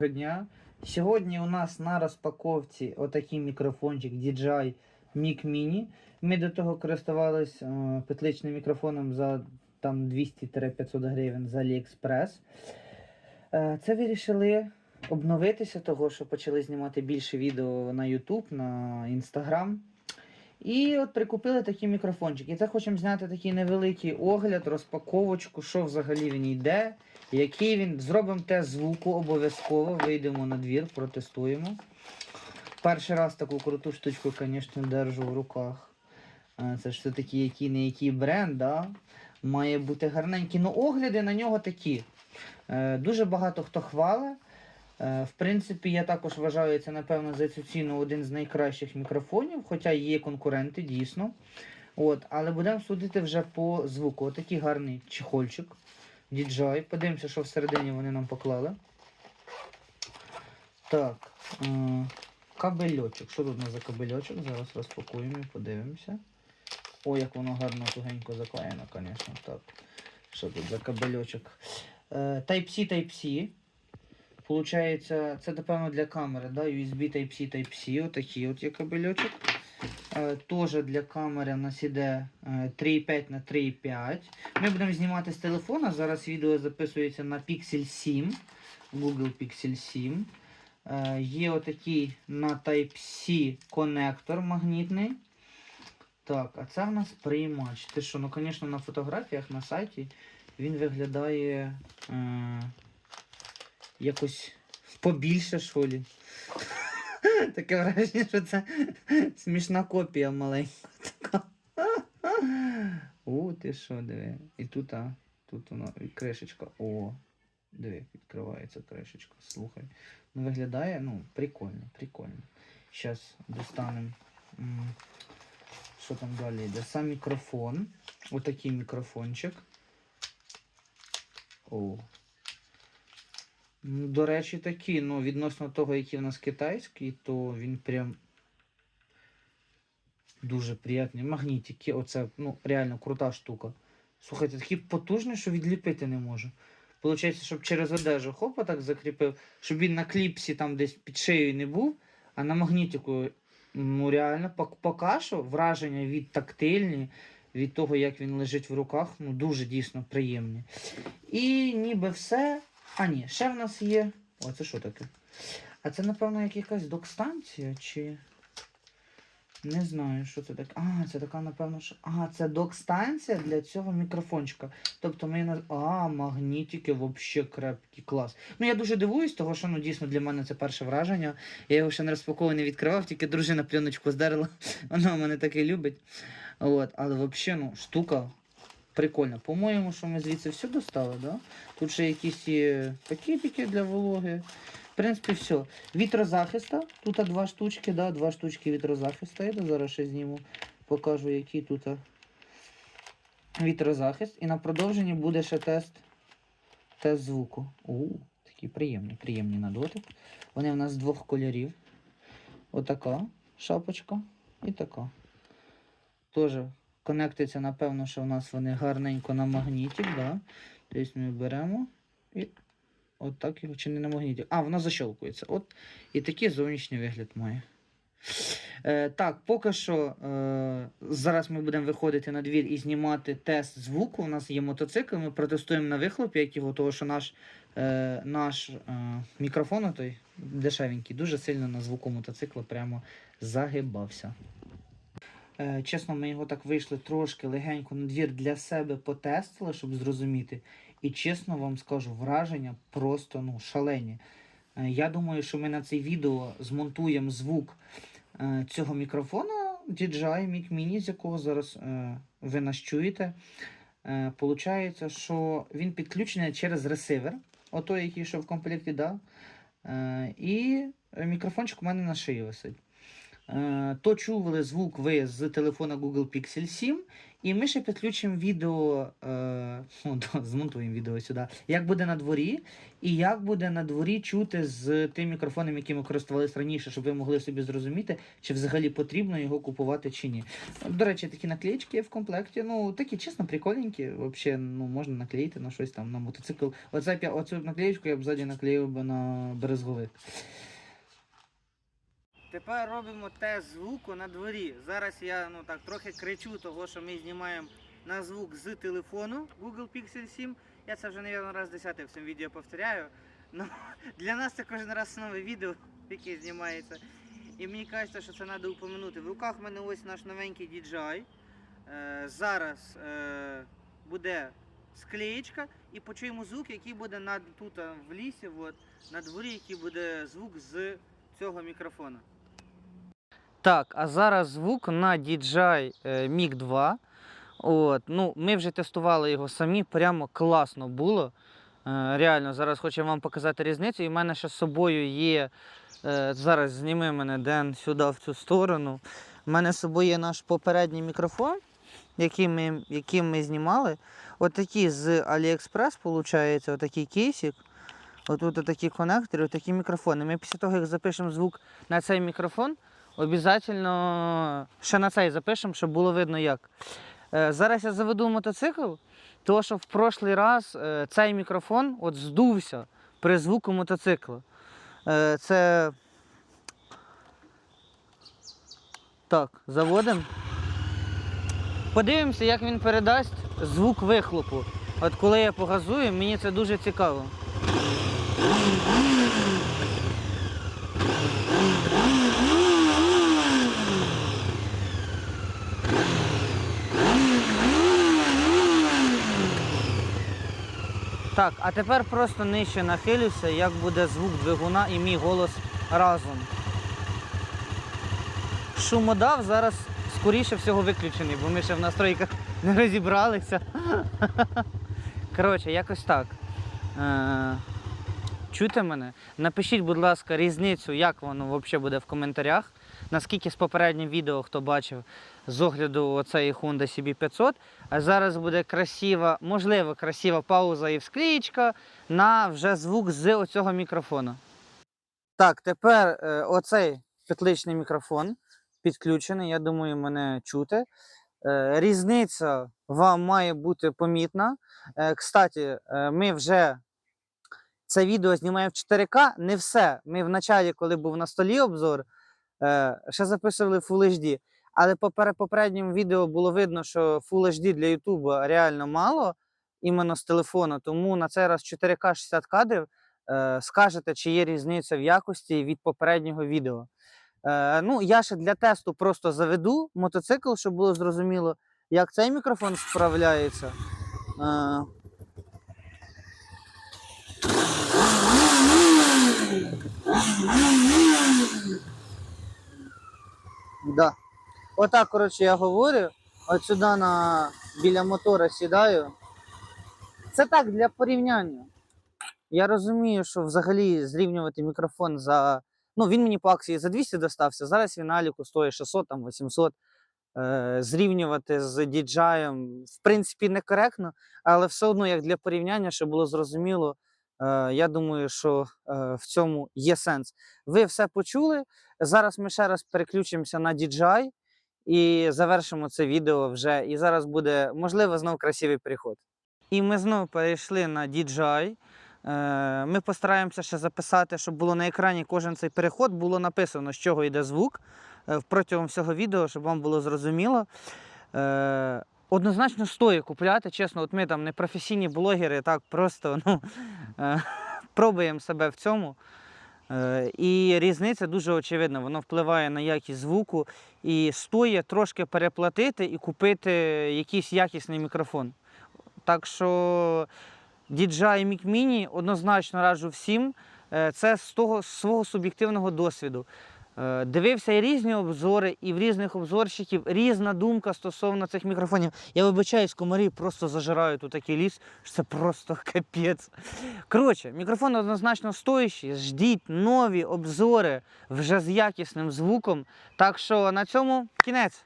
Дня. Сьогодні у нас на розпаковці отакий мікрофончик DJI Mic Mini. Ми до того користувались е, петличним мікрофоном за там 200-500 гривень з AliExpress. Е, це вирішили обновитися, того що почали знімати більше відео на YouTube, на Instagram. І от прикупили такий мікрофончик. І це хочемо зняти такий невеликий огляд, розпаковочку, що взагалі він йде, який він. Зробимо тест звуку обов'язково, вийдемо на двір, протестуємо. Перший раз таку круту штучку, звісно, держу в руках. Це ж все-таки який не який бренд, да? має бути гарненький. Ну, огляди на нього такі. Е, Дуже багато хто хвалить. Е, В принципі, я також вважаю це, напевно, за цю ціну один з найкращих мікрофонів, хоча є конкуренти, дійсно. От, але будемо судити вже по звуку. Отакий гарний чехольчик. DJI. Подивимося, що всередині вони нам поклали. Так. Е, кабельочок. Що тут у нас за кабельочок? Зараз розпакуємо і подивимося. О, як воно гарно тугенько заклеєно, звісно. Так. Що тут за кабельочок? Е, Type-C, Type-C. Получається, це напевно для камери, да? USB Type-C, Type-C, отакий от є кабельочок. Е, Теж для камери у нас іде е, 3,5 на 3,5. Ми будемо знімати з телефона. Зараз відео записується на Pixel 7. Google Pixel 7. Е, Є отакий на Type-C конектор магнітний. Так, а це в нас приймач. Ти що, ну, звісно, на фотографіях на сайті він виглядає. Е, якось побільше, що лі. Таке враження, що це смішна копія маленька. така. О, ти що, диви. І тут, а, тут воно, і кришечка. О, диви, відкривається кришечка. Слухай. Ну, виглядає, ну, прикольно, прикольно. Зараз достанемо. Що там далі йде? Сам мікрофон. Отакий мікрофончик. О, До речі, такі, ну, відносно того, який в нас китайський, то він прям дуже приятний. Магнітики, оце, ну, реально крута штука. Слухайте, такий потужний, що відліпити не можу. Получається, щоб через одежу хопа так закріпив, щоб він на кліпсі там десь під шиєю не був, а на магнітику, ну реально, поки що враження від тактильні, від того, як він лежить в руках, ну дуже дійсно приємні. І ніби все. А, ні, ще в нас є. О, це що таке? А це, напевно, як якась док-станція, чи. Не знаю, що це таке. А, це така, напевно, що. А, це док-станція для цього мікрофончика. Тобто ми на. А, магнітики взагалі крепкі, клас. Ну, я дуже дивуюсь, того, що ну, дійсно для мене це перше враження. Я його ще не розпакований не відкривав, тільки дружина пленочку здерла. Вона мене таке любить. От, але взагалі, ну, штука Прикольно. По-моєму, що ми звідси все достали, да? Тут ще якісь є пакетики для вологи. В принципі, все. Вітрозахиста. Тут два штучки, да? два штучки вітрозахиста. Я зараз ще зніму, покажу, які тут вітрозахист. І на продовженні буде ще тест, тест звуку. У, такі приємні, приємні на дотик. Вони в нас з двох кольорів. Отака шапочка і така. Тоже конектиться, напевно, що в нас вони гарненько на магнітик, да? Тобто ми беремо і от його чи не на магнітик. А, воно защелкується. От і такий зовнішній вигляд має. Е, так, поки що е, зараз ми будемо виходити на двір і знімати тест звуку. У нас є мотоцикл, ми протестуємо на вихлопі, як його, того, що наш, е, наш е, мікрофон той дешевенький, дуже сильно на звуку мотоцикла прямо загибався. Е, Чесно, ми його так вийшли трошки легенько на двір для себе потестили, щоб зрозуміти. І чесно вам скажу, враження просто ну, шалені. Е, Я думаю, що ми на це відео змонтуємо звук е, цього мікрофона DJI Mic Mini, з якого зараз ви нас чуєте. Получається, що він підключений через ресивер, отой, який йшов в комплекті, да? Е, і мікрофончик у мене на шиї висить. Е, То чули звук ви з телефона Google Pixel 7, і ми ще підключимо відео, е, ну, змонтуємо відео сюди, як буде на дворі, і як буде на дворі чути з тим мікрофоном, яким ми користувалися раніше, щоб ви могли собі зрозуміти, чи взагалі потрібно його купувати чи ні. До речі, такі наклеїчки в комплекті. Ну, такі чесно, прикольненькі. Взагалі, ну, можна наклеїти на щось там на мотоцикл. Оце, оцю наклеїчку я б ззаді наклеїв би на березговик. Тепер робимо тест звуку на дворі. Зараз я ну так трохи кричу того, що ми знімаємо на звук з телефону Google Pixel 7. Я це вже, мабуть, раз десятий в цьому відео повторяю. Ну, для нас це кожен раз нове відео, яке знімається. І мені кажеться, що це треба упомянути. В руках в мене ось наш новенький DJI. Е, зараз е, буде склеєчка і почуємо звук, який буде над, тут в лісі, от, на дворі, який буде звук з цього мікрофона. Так, а зараз звук на DJI Mic 2. От, ну, ми вже тестували його самі, прямо класно було. Е, реально, зараз хочу вам показати різницю. І в мене ще з собою є. Е, зараз зніми мене Ден сюди в цю сторону. У мене з собою є наш попередній мікрофон, який ми, яким ми знімали. Отакий з AliExpress, виходить, отакий кейсик. Отут такі конектори, такі мікрофони. Ми після того, як запишемо звук на цей мікрофон, обов'язково ще на цей запишемо, щоб було видно як. Е, Зараз я заведу мотоцикл, тому що в прошлий раз е, цей мікрофон от здувся при звуку мотоцикла. Е, Це. Так, заводимо. Подивимося, як він передасть звук вихлопу. От коли я погазую, мені це дуже цікаво. Так, а тепер просто нижче нахилюся, як буде звук двигуна і мій голос разом. Шумодав зараз скоріше всього виключений, бо ми ще в настройках не розібралися. Коротше, якось так. Е, чуєте мене? Напишіть, будь ласка, різницю, як воно взагалі буде в коментарях. Наскільки з попереднім відео, хто бачив, з огляду оцеї Honda CB500. А зараз буде красива, можливо, красива пауза і всклеєчка на вже звук з оцього мікрофона. Так, тепер е, оцей петличний мікрофон підключений. Я думаю, мене чути. Е, різниця вам має бути помітна. Е, кстати, е, ми вже це відео знімаємо в 4К. Не все. Ми в началі, коли був на столі обзор, е, ще записували Full HD. Але по пере- попередньому відео було видно, що Full HD для YouTube реально мало, іменно з телефону. Тому на цей раз 4К 60 кадрів. Е, скажете, чи є різниця в якості від попереднього відео. Е, ну, я ще для тесту просто заведу мотоцикл, щоб було зрозуміло, як цей мікрофон справляється. Е, Да. Отак, коротше, я говорю. От сюди на... біля мотора сідаю. Це так для порівняння. Я розумію, що взагалі зрівнювати мікрофон за. Ну, він мені по акції за 200 достався. Зараз він Аліку стоїть 600, там 800. Е, зрівнювати з DJI, в принципі, некоректно, але все одно, як для порівняння, щоб було зрозуміло, я думаю, що е, в цьому є сенс. Ви все почули. Зараз ми ще раз переключимося на DJI і завершимо це відео вже. І зараз буде, можливо, знов красивий переход. І ми знову перейшли на DJI. Е, Ми постараємося ще записати, щоб було на екрані кожен цей переход, було написано, з чого йде звук е, протягом всього відео, щоб вам було зрозуміло. Однозначно стоїть купляти, чесно, от ми там не професійні блогери, так просто ну, е, пробуємо себе в цьому. Е, І різниця дуже очевидна, воно впливає на якість звуку і стоїть трошки переплатити і купити якийсь якісний мікрофон. Так що DJI Mic Mini однозначно раджу всім. Е, Це з того з свого суб'єктивного досвіду. Е, Дивився і різні обзори, і в різних обзорщиків різна думка стосовно цих мікрофонів. Я вибачаюсь, комарі просто зажирають у такий ліс, що це просто капець. Коротше, мікрофон однозначно стоящий. Ждіть нові обзори вже з якісним звуком. Так що на цьому кінець.